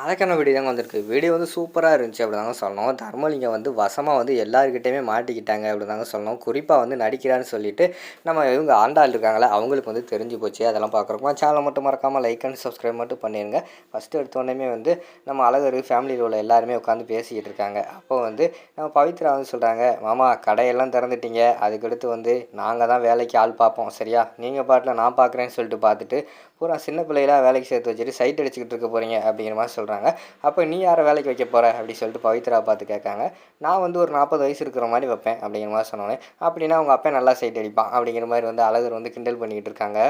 அதற்கான வீடியோ தாங்க வந்திருக்கு. வீடியோ வந்து சூப்பராக இருந்துச்சு அப்படி தாங்க சொல்லணும் தர்மலிங்கம் வந்து வசமாக வந்து எல்லாருக்கிட்டையுமே மாட்டிக்கிட்டாங்க அப்படி தாங்க சொல்லணும். குறிப்பாக வந்து நடிக்கிறான்னு சொல்லிட்டு நம்ம இவங்க ஆண்டாள் இருக்காங்களே அவங்களுக்கு வந்து தெரிஞ்சு போச்சு. அதெல்லாம் பார்க்குறோம் சேனலை மட்டும் மறக்காமல் லைக் அண்ட் சப்ஸ்கிரைப் மட்டும் பண்ணிடுங்க ஃபஸ்ட்டு எடுத்தோடனே வந்து நம்ம அழகர் ஃபேமிலியில் உள்ள எல்லாருமே உட்காந்து பேசிக்கிட்டு இருக்காங்க. அப்போ வந்து நம்ம பவித்ரா வந்து சொல்கிறாங்க மாமா கடையெல்லாம் திறந்துட்டீங்க. அதுக்கடுத்து வந்து நாங்கள் தான் வேலைக்கு ஆள் பார்ப்போம். சரியா? நீங்கள் பாட்டில் நான் பார்க்குறேன்னு சொல்லிட்டு பார்த்துட்டு பூரா சின்ன பிள்ளைகளாக வேலைக்கு சேர்த்து வச்சுட்டு சைட் அடிச்சுக்கிட்டு இருக்க போகிறீங்க அப்படிங்கிற மாதிரி சொல்கிறாங்க அப்போ நீ யாரை வேலைக்கு வைக்க போகிற அப்படி சொல்லிட்டு பவித்ரா பார்த்து கேட்காங்க. நான் வந்து ஒரு நாற்பது வயசு இருக்கிற மாதிரி வைப்பேன் அப்படிங்கிற மாதிரி சொன்னோன்னே அப்படின்னா அவங்க அப்பா நல்லா சைட் அடிப்பான் அப்படிங்கிற மாதிரி வந்து அழகர் வந்து கிண்டல் பண்ணிக்கிட்டு இருக்காங்க.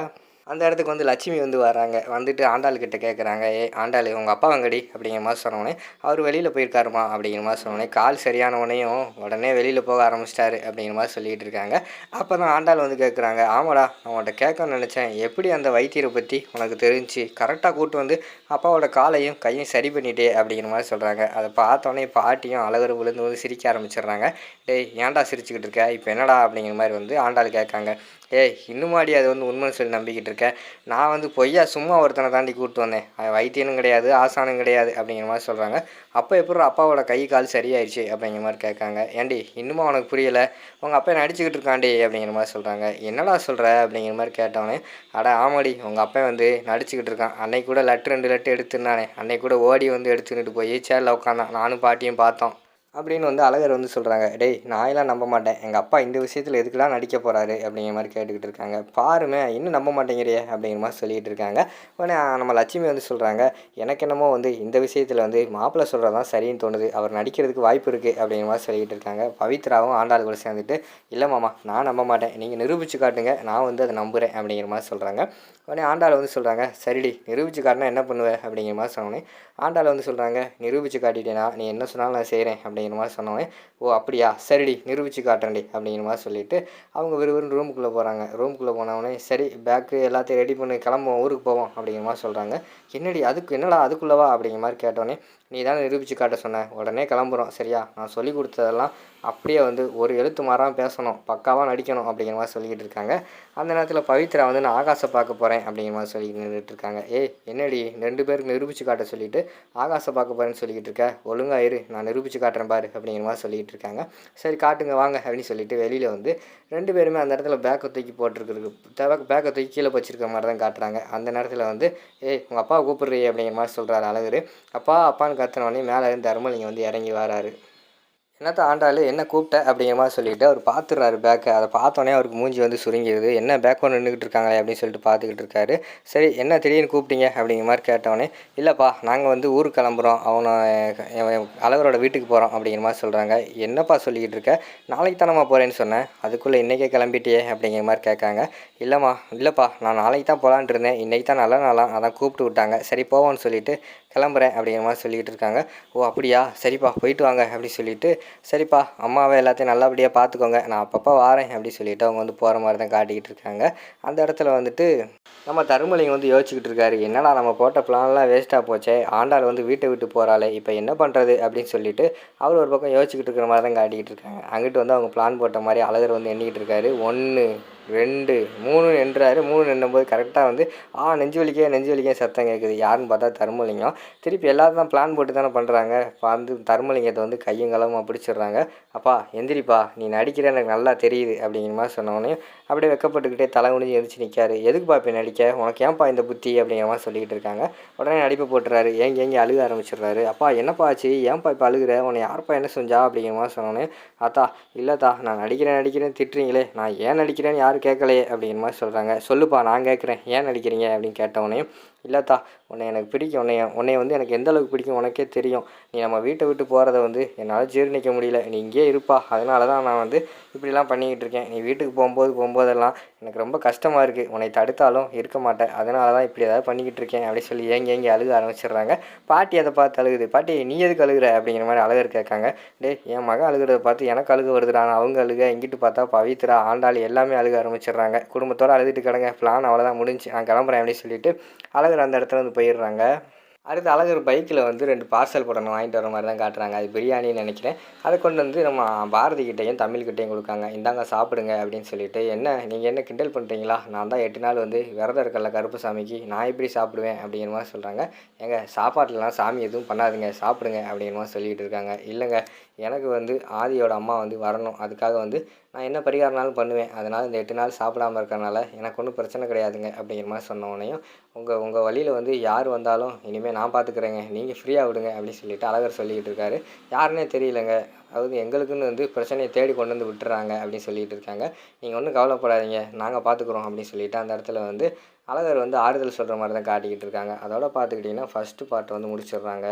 அந்த இடத்துக்கு வந்து லட்சுமி வந்து வராங்க வந்துட்டு ஆண்டாள்கிட்ட கேட்குறாங்க ஏ ஆண்டாள் உங்கள் அப்பா வங்கடி அப்படிங்கிற மாதிரி சொன்னோடனே அவர் வெளியில் போயிருக்காருமா அப்படிங்கிற மாதிரி சொன்னோடனே கால் சரியானவனையும் உடனே வெளியில் போக ஆரம்பிச்சிட்டாரு அப்படிங்கிற மாதிரி சொல்லிகிட்டு இருக்காங்க. அப்போ தான் ஆண்டாள் வந்து கேட்குறாங்க ஆமாடா அவன்கிட்ட கேட்கணும்னு நினச்சேன். எப்படி அந்த வைத்தியரை பற்றி உனக்கு தெரிஞ்சு? கரெக்டாக கூட்டு வந்து அப்பாவோட காலையும் கையும் சரி பண்ணிட்டே அப்படிங்கிற மாதிரி சொல்கிறாங்க அதை பார்த்தோன்னே பாட்டியும் அழகர் விழுந்து வந்து சிரிக்க ஆரம்பிச்சிடுறாங்க. டேய் ஏன்டா சிரிச்சுக்கிட்டு இருக்க? இப்போ என்னடா? அப்படிங்கிற மாதிரி வந்து ஆண்டாள் கேட்காங்க. ஏய் இன்னுமாடி அது வந்து உண்மைன்னு சொல்லி நம்பிக்கிட்டு இருக்கேன் நான் வந்து பொய்யா சும்மா ஒருத்தனை தாண்டி கூப்பிட்டு வந்தேன். அவன் வைத்தியனும் கிடையாது ஆசானும் கிடையாது அப்படிங்கிற மாதிரி சொல்கிறாங்க அப்போ எப்படி அப்பாவோட கை கால் சரியாயிடுச்சு அப்படிங்கிற மாதிரி கேட்காங்க. ஏண்டி இன்னுமா உனக்கு புரியலை? உங்கள் அப்பா நடிச்சுக்கிட்டு இருக்காண்டி அப்படிங்கிற மாதிரி சொல்கிறாங்க என்னடா சொல்கிற அப்படிங்கிற மாதிரி கேட்டவனே அட ஆமாடி உங்கள் அப்பா வந்து நடிச்சுக்கிட்டு இருக்கான். அன்னைக்கு கூட லட்டு ரெண்டு லட்டு எடுத்துருந்தானே. அன்னைக்கு கூட ஓடி வந்து எடுத்துக்கிட்டு போய் சேரில் உட்காந்தான் நானும் பாட்டியும் பார்த்தோம். அப்படின்னு வந்து அழகர் வந்து சொல்கிறாங்க டேய் நாயெல்லாம் நம்ப மாட்டேன். எங்கள் அப்பா இந்த விஷயத்தில் எதுக்குலாம் நடிக்க போகிறாரு அப்படிங்கிற மாதிரி கேட்டுக்கிட்டு இருக்காங்க. பாருமே இன்னும் நம்ப மாட்டேங்கிறியே. அப்படிங்கிற மாதிரி சொல்லிகிட்டு இருக்காங்க. உடனே நம்ம லட்சுமி வந்து சொல்கிறாங்க எனக்கு என்னமோ வந்து இந்த விஷயத்தில் வந்து மாப்பிள்ளை சொல்கிறது தான் சரின்னு தோணுது. அவர் நடிக்கிறதுக்கு வாய்ப்பு இருக்குது அப்படிங்கிற மாதிரி சொல்லிகிட்டு இருக்காங்க. பவித்ராவும் ஆண்டாள் கூட சேர்ந்துட்டு இல்லை மாமா நான் நம்ப மாட்டேன். நீங்கள் நிரூபித்து காட்டுங்க. நான் வந்து அதை நம்புகிறேன் அப்படிங்கிற மாதிரி சொல்கிறாங்க உடனே ஆண்டாள் வந்து சொல்கிறாங்க சரிடி நிரூபித்து காட்டினா என்ன பண்ணுவேன் அப்படிங்கிற மாதிரி சொன்னோன்னே ஆண்டாள் வந்து சொல்கிறாங்க நிரூபித்து காட்டிட்டேனா? நீ என்ன சொன்னாலும் நான் செய்கிறேன் அப்படிங்கிற மாதிரி சொன்னவன் ஓ அப்படியா? சரிடி நிரூபித்து காட்டுறேன்டி அப்படிங்கிற மாதிரி சொல்லிவிட்டு அவங்க விறுவிறுன்னு ரூமுக்குள்ளே போகிறாங்க ரூமுக்குள்ளே போனவொடனே சரி பேக்கு எல்லாத்தையும் ரெடி பண்ணி கிளம்புவோம் ஊருக்கு போவோம் அப்படிங்கிற மாதிரி சொல்கிறாங்க என்னடி அதுக்கு என்னடா அதுக்குள்ளவா அப்படிங்கிற மாதிரி கேட்டோன்னே நீ தானே நிரூபித்து காட்ட சொன்ன உடனே கிளம்புறோம் சரியா? நான் சொல்லி கொடுத்ததெல்லாம் அப்படியே வந்து ஒரு எழுத்து மாறாமல் பேசணும் பக்காவாக நடிக்கணும் அப்படிங்கிற மாதிரி சொல்லிக்கிட்டு இருக்காங்க. அந்த நேரத்தில் பவித்ரா வந்து நான் ஆகாசை பார்க்க போகிறேன் அப்படிங்கிற மாதிரி சொல்லிக்கிட்டு நின்றுட்டு இருக்காங்க. ஏய் என்னடி? ரெண்டு பேருக்கு நிரூபித்து காட்ட சொல்லிவிட்டு ஆகாசை பார்க்க போகிறேன்னு சொல்லிக்கிட்டு இருக்க? ஒழுங்கா இரு நான் நிரூபித்து காட்டுறேன் பாரு அப்படிங்கிற மாதிரி சொல்லிக்கிட்டு இருக்காங்க. சரி காட்டுங்க வாங்க அப்படின்னு சொல்லிட்டு வெளியில் வந்து ரெண்டு பேருமே அந்த இடத்துல பேக்கை தூக்கி போட்டிருக்கு பேக்கை தூக்கி கீழே வச்சிருக்க மாதிரி தான் காட்டுறாங்க. அந்த நேரத்தில் வந்து ஏய் உங்கள் அப்பாவை கூப்பிட்றீ அப்படிங்கிற மாதிரி சொல்கிறாரு அழகர். அப்பா அப்பான்னு கத்துனோடனே மேலே இருந்து தர்மலிங்கம் வந்து இறங்கி வராரு. என்னத்த ஆண்டாள் என்ன கூப்பிட்ட அப்படிங்கிற மாதிரி சொல்லிட்டு அவர் பார்த்துடுறாரு பேக்கை அதை பார்த்தோன்னே அவருக்கு மூஞ்சி வந்து சுருங்கிடுது என்ன பேக் ஒன்று நின்றுக்கிட்டு இருக்காங்களே அப்படின்னு சொல்லிட்டு பார்த்துக்கிட்டு இருக்காரு. சரி என்ன திடீர்னு கூப்பிட்டீங்க அப்படிங்கிற மாதிரி கேட்டோடனே இல்லைப்பா நாங்கள் வந்து ஊருக்கு கிளம்புறோம். அவனை அளவரோட வீட்டுக்கு போகிறோம் அப்படிங்கிற மாதிரி சொல்கிறாங்க என்னப்பா சொல்லிக்கிட்டு இருக்க? நாளைக்கு தானம்மா போகிறேன்னு சொன்னேன். அதுக்குள்ளே இன்றைக்கே கிளம்பிட்டியே அப்படிங்கிற மாதிரி கேட்காங்க. இல்லைம்மா இல்லைப்பா நான் நாளைக்கு தான் போகலான்ட்டு இருந்தேன். இன்றைக்கி தான் நல்ல நாளாக அதான் கூப்பிட்டு விட்டாங்க. சரி போவோன்னு சொல்லிட்டு கிளம்புறேன் அப்படிங்கிற மாதிரி சொல்லிக்கிட்டு இருக்காங்க. ஓ அப்படியா? சரிப்பா போயிட்டு வாங்க அப்படி சொல்லிட்டு சரிப்பா அம்மாவை எல்லாத்தையும் நல்லபடியாக பார்த்துக்கோங்க. நான் அப்பப்போ வாரேன் அப்படி சொல்லிட்டு அவங்க வந்து போகிற மாதிரி தான் காட்டிக்கிட்டு இருக்காங்க. அந்த இடத்துல வந்துட்டு நம்ம தருமலிங்கம் வந்து யோசிச்சுக்கிட்டு இருக்காரு. என்னடா நம்ம போட்ட பிளான்லாம் வேஸ்ட்டாக போச்சே. ஆண்டாள் வந்து வீட்டை விட்டு போகிறாளே இப்போ என்ன பண்ணுறது அப்படின்னு சொல்லிட்டு அவர் ஒரு பக்கம் யோசிச்சுக்கிட்டு இருக்கிற மாதிரி தான் காட்டிக்கிட்டு இருக்காங்க. அங்கிட்டு வந்து அவங்க பிளான் போட்ட மாதிரி அழகர் வந்து எண்ணிக்கிட்டு இருக்காரு. ஒன்று ரெண்டு மூணு நின்றாரு மூணு நின்றும்போது கரெக்டாக வந்து ஆ நெஞ்சு வலிக்கே நெஞ்சு வலிக்கே சத்தம் கேட்குது. யாருன்னு பார்த்தா தருமலிங்கம். திருப்பி எல்லாரும் தான் பிளான் போட்டு தானே பண்ணுறாங்க வந்து தருமலிங்கத்தை வந்து கையும் கலமாக பிடிச்சிடுறாங்க. அப்பா எந்திரிப்பா. நீ நடிக்கிற எனக்கு நல்லா தெரியுது அப்படிங்கிற மாதிரி சொன்னோடனே அப்படியே வெக்கப்பட்டுக்கிட்டே தலை குனிஞ்சு எந்திரிச்சு நிற்காரு எதுக்குப்பா இப்போ நடிக்க? உனக்கு ஏன்ப்பா இந்த புத்தி? அப்படிங்கிற மாதிரி சொல்லிக்கிட்டு இருக்காங்க. உடனே நடிப்பு போட்டுறாரு. ஏங்க ஏங்கி அழுக ஆரம்பிச்சிடுறாரு. அப்பா என்னப்பா ஆச்சு? ஏன்ப்பா இப்போ அழுகிற? உன்னை யார்ப்பா என்ன செஞ்சா? அப்படிங்கிற மாதிரி சொன்னோன்னே அத்தா இல்லைத்தா நான் நடிக்கிறேன் நடிக்கிறேன் திட்டுறீங்களே. நான் ஏன் நடிக்கிறேன்னு யார் யாரும் கேட்கலையே அப்படிங்கிற மாதிரி சொல்கிறாங்க சொல்லுப்பா நான் கேட்குறேன். ஏன் நடிக்கிறீங்க? அப்படின்னு கேட்டவொடனே இல்லைத்தா உன்னை எனக்கு பிடிக்கும். உன்னைய உன்னைய வந்து எனக்கு எந்த அளவுக்கு பிடிக்கும் உனக்கே தெரியும். நீ நம்ம வீட்டை விட்டு போகிறத வந்து என்னால் ஜீரணிக்க முடியல. நீ இங்கேயே இருப்பா. அதனால தான் நான் வந்து இப்படிலாம் பண்ணிக்கிட்டு இருக்கேன். நீ வீட்டுக்கு போகும்போது போகும்போதெல்லாம் எனக்கு ரொம்ப கஷ்டமாக இருக்குது உன்னை தடுத்தாலும் இருக்க மாட்டேன். அதனால தான் இப்படி ஏதாவது பண்ணிக்கிட்டு இருக்கேன் அப்படின்னு சொல்லி ஏங்கி ஏங்கி அழுக ஆரம்பிச்சிடுறாங்க. பாட்டி அதை பார்த்து அழுகுது. பாட்டி நீ எதுக்கு அழுகுற அப்படிங்கிற மாதிரி அழகர் கேட்காங்க. டே என் மகன் அழுகிறத பார்த்து எனக்கு அழுக வருதுடா. அவங்க அழுக இங்கிட்டு பார்த்தா பவித்ரா ஆண்டாள் எல்லாமே அழுக ஆரம்பிச்சிடுறாங்க. குடும்பத்தோடு அழுதுட்டு கிடங்க. பிளான் அவ்வளோதான் முடிஞ்சு. நான் கிளம்புறேன் அப்படின்னு சொல்லிட்டு அழகர் அந்த இடத்துல வந்து போயிடுறாங்க. அடுத்து அழகர் பைக்கில் வந்து ரெண்டு பார்சல் போடணும் வாங்கிட்டு வர மாதிரி தான் காட்டுறாங்க. அது பிரியாணின்னு நினைக்கிறேன். அதை கொண்டு வந்து நம்ம பாரதி கிட்டேயும் தமிழ்கிட்டையும் கொடுக்காங்க. இந்தாங்க சாப்பிடுங்க அப்படின்னு சொல்லிட்டு என்ன நீங்கள் என்ன கிண்டல் பண்ணுறீங்களா நான் தான் எட்டு நாள் வந்து விரதம் இருக்கல கருப்புசாமிக்கு. நான் எப்படி சாப்பிடுவேன்? அப்படிங்கிற மாதிரி சொல்கிறாங்க எங்கள் சாப்பாட்டிலலாம் சாமி எதுவும் பண்ணாதுங்க. சாப்பிடுங்க அப்படிங்கிற மாதிரி சொல்லிகிட்டு இருக்காங்க. இல்லைங்க எனக்கு வந்து ஆதியோட அம்மா வந்து வரணும். அதுக்காக வந்து நான் என்ன பரிகாரம்னாலும் பண்ணுவேன். அதனால் இந்த எட்டு நாள் சாப்பிடாம இருக்கறனால எனக்கு ஒன்றும் பிரச்சனை கிடையாதுங்க அப்படிங்கிற மாதிரி சொன்னோடனையும் உங்கள் உங்கள் வழியில் வந்து யார் வந்தாலும் இனிமேல் நான் பார்த்துக்குறேங்க நீங்கள் ஃப்ரீயாக விடுங்க அப்படின்னு சொல்லிட்டு அழகர் சொல்லிக்கிட்டு இருக்காரு. யாருன்னே தெரியலங்க. அதாவது எங்களுக்குன்னு வந்து பிரச்சனையை தேடி கொண்டு வந்து விட்டுறாங்க அப்படின்னு சொல்லிட்டு இருக்காங்க. நீங்கள் ஒன்றும் கவலைப்படாதீங்க நாங்கள் பார்த்துக்குறோம் அப்படின்னு சொல்லிட்டு அந்த இடத்துல வந்து அழகர் வந்து ஆறுதல் சொல்கிற மாதிரி தான் காட்டிக்கிட்டு இருக்காங்க. அதோட பார்த்துக்கிட்டிங்கன்னா ஃபஸ்ட்டு பார்ட் வந்து முடிச்சிடுறாங்க.